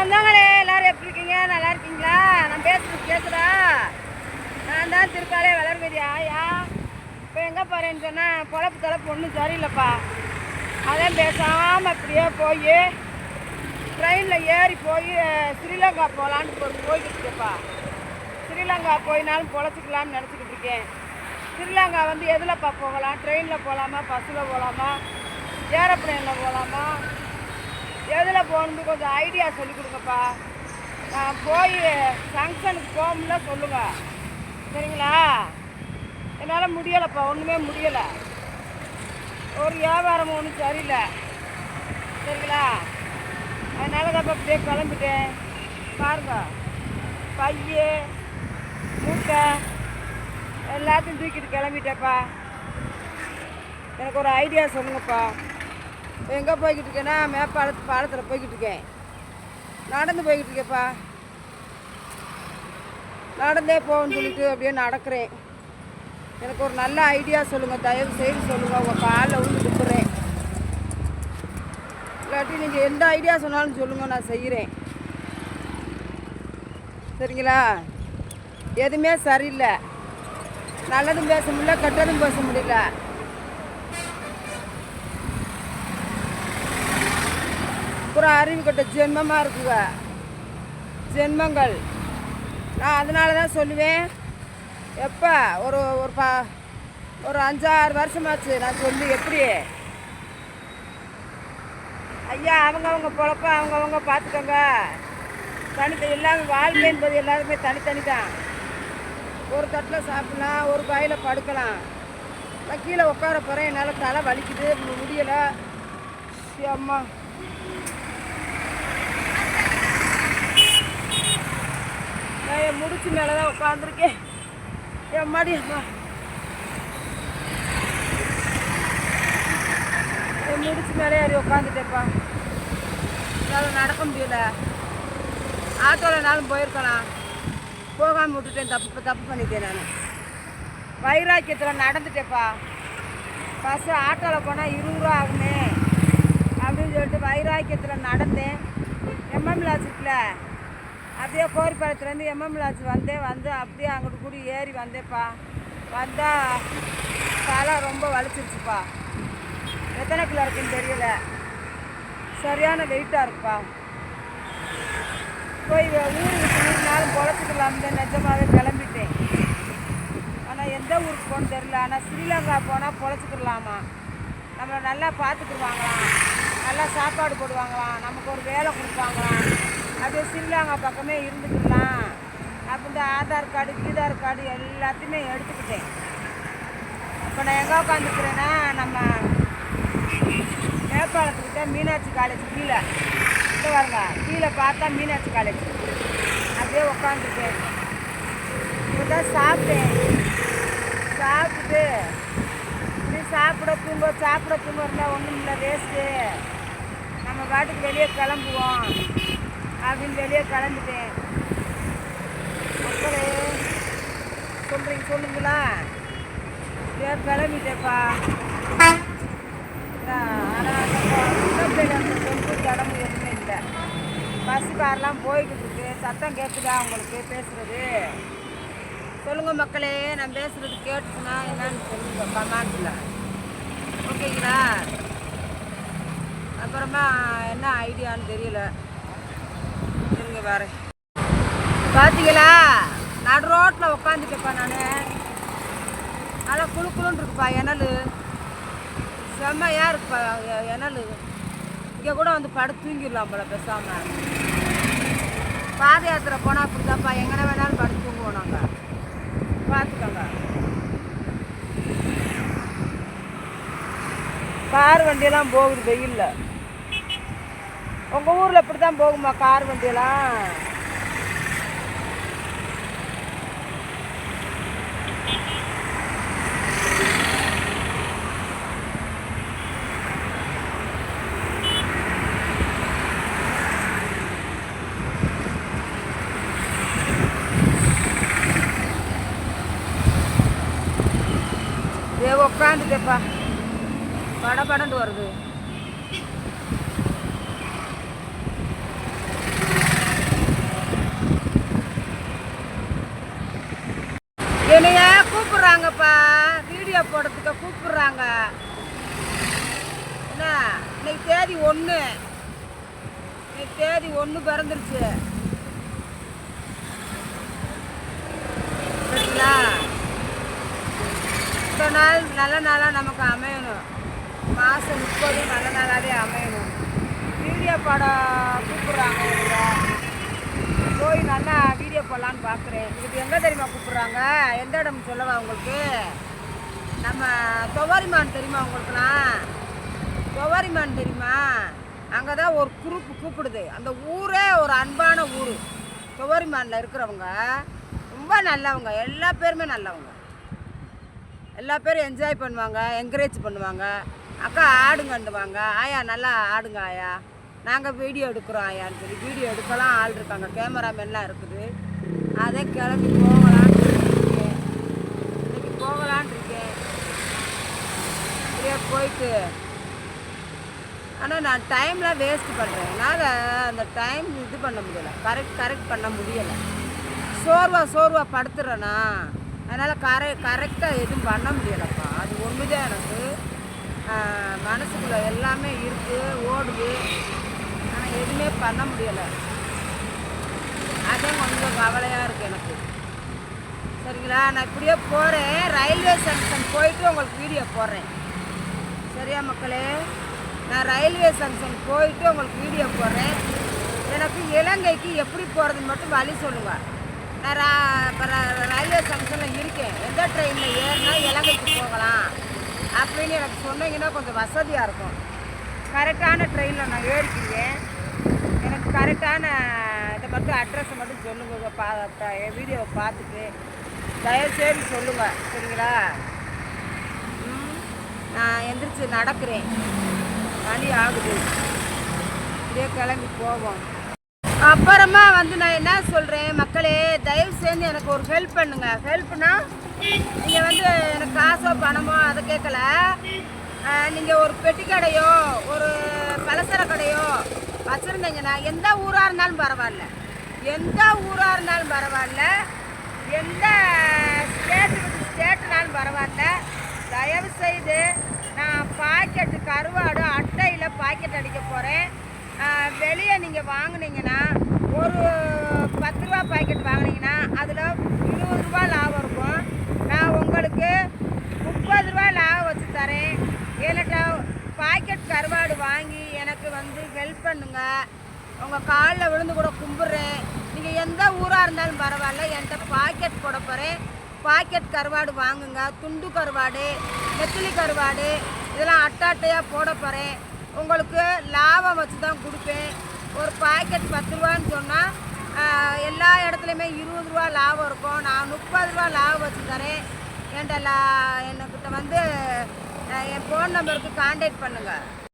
சொந்தங்களே எல்லாரும் எப்படி இருக்கீங்க? நல்லா இருக்கீங்களா? நான் பேசுறது கேட்குதா நான் தான் திருக்காலே வளர்மதி. ஆயா இப்போ எங்கே போகிறேன்னு சொன்னால் பொழப்பு தொலைப்பு ஒன்றும் சரியில்லைப்பா. அதான் பேசாமல் அப்படியே போய் ட்ரெயினில் ஏறி போய் ஸ்ரீலங்கா போகலான்னு ஒரு போய்கிட்டு இருக்கேன்ப்பா. ஸ்ரீலங்கா போயினாலும் பொழைச்சிக்கலாம்னு நினச்சிக்கிட்டு இருக்கேன். ஸ்ரீலங்கா வந்து எதுலப்பா போகலாம்? ட்ரெயினில் போகலாமா பஸ்ஸில் போகலாமா ஏரோப்ளேனில் போகலாமா எதில் போகணுன்னு கொஞ்சம் ஐடியா சொல்லி கொடுங்கப்பா. நான் போய் ஃபங்க்ஷனுக்கு போகணும்ல சொல்லுங்கள் சரிங்களா? என்னால் முடியலைப்பா ஒன்றுமே முடியலை. ஒரு வியாபாரம் ஒன்றும் சரியில்லை. சரிங்களா? அதனால தான் இப்ப அப்படியே கிளம்பிட்டேன். பாருங்க. பைய மூட்டை எல்லாத்தையும் தூக்கிட்டு கிளம்பிட்டேப்பா எனக்கு ஒரு ஐடியா சொல்லுங்கப்பா. எங்கே போய்கிட்டு இருக்கேன்னா மேப்பாலத்து பாலத்தில் போய்கிட்டு இருக்கேன். நடந்து போய்கிட்டு இருக்கேப்பா நடந்தே போகணும்னு சொல்லிட்டு அப்படியே நடக்கிறேன். எனக்கு ஒரு நல்ல ஐடியா சொல்லுங்கள் தயவு செய்து சொல்லுங்கள் உங்கள் காலில் விழுந்து கொடுக்குறேன் இல்லாட்டி நீங்கள் எந்த ஐடியா சொன்னாலும் சொல்லுங்கள் நான் செய்கிறேன் சரிங்களா? எதுவுமே சரியில்லை. நல்லதும் பேச முடியல கெட்டதும் பேச முடியல. அப்புறம் அறிவு கட்ட ஜென்மமாக இருக்குங்க. ஜென்மங்கள். நான் அதனால தான் சொல்லுவேன். எப்போ? ஒரு ஒரு பா ஒரு அஞ்சாறு வருஷமாச்சு நான் சொல்லி எப்படி? ஐயா அவங்கவுங்க பொழப்ப அவங்கவுங்க பார்த்துக்கோங்க தனித்த எல்லாமே வாழ்க்கை என்பது எல்லாருமே தனித்தனி தான். ஒரு தட்டில் சாப்பிடலாம் ஒரு பாயில் படுக்கலாம். நான் கீழே உட்கார போகிறேன் என்னால் தலை வலிக்குது முடியலை. அம்மா நான் என் முடிச்சு மேலே தான் உட்காந்துருக்கேன் என் மாதிரி என் முடிச்சு மேலே ஏறி உட்காந்துட்டேப்பா என்னால் நடக்க முடியல. ஆட்டோலனாலும் போயிருக்கலாம் போகாமல் விட்டுட்டேன் தப்பு தப்பு பண்ணிட்டேன் நான். வைராக்கியத்தில் நடந்துட்டேப்பா பஸ்ஸு ஆட்டோவில் போனால் இருபது ரூபா ஆகுமே. அப்படின்னு சொல்லிட்டு வைராக்கியத்தில் நடந்தேன். எம்எம் லாட்ஜ் அப்படியே கோரிப்பாளையத்துலேருந்து எம்எம் லாட்ஜ் வந்தேன் வந்து அப்படியே அங்கிட்டு கூடி ஏறி வந்தேன்ப்பா வந்தால் தலை ரொம்ப வலிச்சிருச்சுப்பா. எத்தனை கிலோ இருக்குன்னு தெரியல. சரியான வெயிட்டாக இருக்குப்பா. போய் ஊருக்கு நூறு நாள் நிஜமாகவே நிஜமாவே கிளம்பிட்டேன். ஆனால் எந்த ஊருக்கு போகணும்னு தெரில ஆனால் ஸ்ரீலங்கா போனால் பொழைச்சிக்கிடலாமா நம்மளை நல்லா பார்த்துக்குருவாங்களாம் நல்லா சாப்பாடு போடுவாங்களாம். நமக்கு ஒரு வேலை கொடுப்பாங்களாம். அப்படியே சில்லாங்க பக்கமே இருந்துக்கலாம் அப்போ இந்த ஆதார் கார்டு கீதார் கார்டு எல்லாத்தையுமே எடுத்துக்கிட்டேன். இப்போ நான் எங்கே உட்காந்துக்கிறேன்னா நம்ம நேபாளத்துக்கிட்ட மீனாட்சி காலேஜ் கீழே. இந்த பாருங்க கீழே பார்த்தா மீனாட்சி காலேஜ். அப்படியே உட்காந்துருக்கேன் இப்போ தான் சாப்பிட்டேன். சாப்பிட்டுட்டு இப்படி சாப்பிட தூங்க சாப்பிட தூங்க இருந்தால் ஒன்றும் இல்லை வேஸ்ட்டு நம்ம பாட்டுக்கு வெளியே கிளம்புவோம். அப்படின்னு வெளியே கலந்துட்டேன் மக்களே சொல்கிறீங்க சொல்லுங்களா? அப்படியே கிளம்பிட்டேப்பா? ஆனால் கொஞ்சம் எதுவுமே இல்லை. பஸ் கார்லாம் போய்கிட்டு இருக்கு. சத்தம் கேட்குதா உங்களுக்கு பேசுகிறது சொல்லுங்கள் மக்களே நான் பேசுகிறது கேட்டுச்சுன்னா என்னன்னு சொல்லுங்க கமெண்ட்டில் ஓகேங்களா? அப்புறமா என்ன ஐடியான்னு தெரியல. வேற வேறு பார்த்தீங்களா நடு ரோட்டில் உட்காந்துட்டேப்பா நான். நல்லா குழு குளுன்னு இருக்குப்பா எனல் செம்மையாக இருக்குப்பா எ- எனல் இங்கே கூட வந்து படு தூங்கிடலாம் போல பேசாமல் பாத யாத்திரை போனால் அப்படி தான்ப்பா எங்கே வேணாலும் படுத்து தூங்குவோம் நாங்கள் பார்த்துக்கோங்க கார் வண்டியெல்லாம் போகுது வெயில்ல. உங்கள் ஊரில் இப்படி தான் போகுமா கார் வண்டியெல்லாம்? ஏ உட்காந்துட்டேப்பா படம் படண்டு வருது. போடுறதுக்கு கூப்பிடுறாங்க. என்ன? இன்னைக்கு தேதி ஒன்று இன்னைக்கு தேதி ஒன்று பிறந்துருச்சு. இத்தனை நாள் நல்ல நாளாக நமக்கு அமையணும். மாதம் முப்பது நல்ல நாளாகவே அமையணும். வீடியோ படம் கூப்பிட்றாங்க போய் நல்லா வீடியோ போடலான்னு பார்க்குறேன் இது எங்கே தெரியுமா கூப்பிட்றாங்க? எந்த இடம் சொல்லவா உங்களுக்கு? நம்ம துவாரிமான் தெரியுமா உங்களுக்குலாம் துவாரிமான் தெரியுமா? அங்கே தான் ஒரு குரூப் கூப்பிடுது. அந்த ஊரே ஒரு அன்பான ஊர். துவாரிமானில் இருக்கிறவங்க ரொம்ப நல்லவங்க. எல்லா பேருமே நல்லவங்க. எல்லா பேரும் என்ஜாய் பண்ணுவாங்க என்கரேஜ் பண்ணுவாங்க. அக்கா ஆடுங்கண்டுவாங்க ஆயா நல்லா ஆடுங்க ஆயா. நாங்கள் வீடியோ எடுக்கிறோம் ஆயான்னு சொல்லி வீடியோ எடுக்கலாம். ஆள் இருக்காங்க. கேமராமேன்லாம் இருக்குது. அதே கிளம்பிப்போம் போகலான்னு இருக்கேன் இன்னைக்கு போகலான்னு இருக்கேன் அப்படியே போயிட்டு. ஆனால் நான் டைம்லாம் வேஸ்ட் பண்ணுறேன் என்னால் அந்த டைம் இது பண்ண முடியலை. கரெக்ட் கரெக்ட் பண்ண முடியலை. சோர்வாக சோர்வாக படுத்துறேனா? அதனால் கரெ கரெக்டாக எதுவும் பண்ண முடியலைப்பா. அது ஒன்று தான் எனக்கு. மனசுக்குள்ளே மனசுக்குள்ள எல்லாமே இருக்குது ஓடுது. ஆனால் எதுவுமே பண்ண முடியலை. அதே கொஞ்சம் கவலையாக இருக்குது எனக்கு. சரிங்களா? நான் இப்படியே போகிறேன் ரயில்வே ஸ்டேஷன் போயிட்டு உங்களுக்கு வீடியோ போடுறேன். சரியா மக்களே நான் ரயில்வே ஜங்ஷன் போயிட்டு உங்களுக்கு வீடியோ போடுறேன். எனக்கு இலங்கைக்கு எப்படி போகிறதுன்னு மட்டும் வழி சொல்லுங்கள் நான் ரா- ர- ரயில்வே ஜங்ஷனில் இருக்கேன். எந்த ட்ரெயினில் ஏறினா இலங்கைக்கு போகலாம் அப்படின்னு எனக்கு சொன்னீங்கன்னா கொஞ்சம் வசதியாக இருக்கும். கரெக்டான ட்ரெயினில் நான் ஏறிக்கிறேன். எனக்கு கரெக்டான இதை மட்டும் அட்ரஸை மட்டும் சொல்லுங்க. பா வீடியோவை பார்த்துட்டு. தயவுசெய்து சொல்லுங்கள் சரிங்களா? நான் எந்திரிச்சு நடக்கிறேன். மணி ஆகுது. இதே கிளம்பி போவோம். அப்புறமா வந்து நான் என்ன சொல்கிறேன் மக்களே தயவு செஞ்சு எனக்கு ஒரு ஹெல்ப் பண்ணுங்க. ஹெல்ப்னா நீங்கள் வந்து எனக்கு காசோ பணமோ அதை கேட்கல. நீங்கள் ஒரு பெட்டி கடையோ ஒரு பலசர கடையோ வச்சுருந்தீங்கன்னா எந்த ஊராக இருந்தாலும் பரவாயில்ல. எந்த ஊராக இருந்தாலும் பரவாயில்ல. எந்த ஸ்டேட்டு ஸ்டேட்னாலும் ஸ்டேட்டுனாலும் பரவாயில்ல. தயவு செய்து நான் பாக்கெட்டு கருவாடு அட்டையில் பாக்கெட் அடிக்க போகிறேன் வெளியே நீங்கள் வாங்கினீங்கன்னா ஒரு பத்து ரூபா பாக்கெட் வாங்கினீங்கன்னா அதில் இருபது ரூபா லாபம் இருக்கும். நான் உங்களுக்கு முப்பது ரூபா லாபம் வச்சு தரேன். எனக்கு பாக்கெட் கருவாடு வாங்கி எனக்கு வந்து ஹெல்ப் பண்ணுங்க. உங்கள் காலில் விழுந்து கூட கும்பிட்றேன். நீங்கள் எந்த ஊராக இருந்தாலும் பரவாயில்ல என்கிட்ட பாக்கெட் போட போகிறேன் பாக்கெட் கருவாடு வாங்குங்க. துண்டு கருவாடு நெத்திலி கருவாடு இதெல்லாம் அட்டாட்டையாக போட போகிறேன் உங்களுக்கு லாபம் வச்சு தான் கொடுப்பேன். ஒரு பாக்கெட் பத்து ரூபான்னு சொன்னால் எல்லா இடத்துலையுமே இருபது ரூபா லாபம் இருக்கும். நான் முப்பது ரூபா லாபம் வச்சு தரேன். என்கிட்ட லா என்கிட்ட வந்து என் ஃபோன் நம்பருக்கு காண்டாக்ட் பண்ணுங்கள்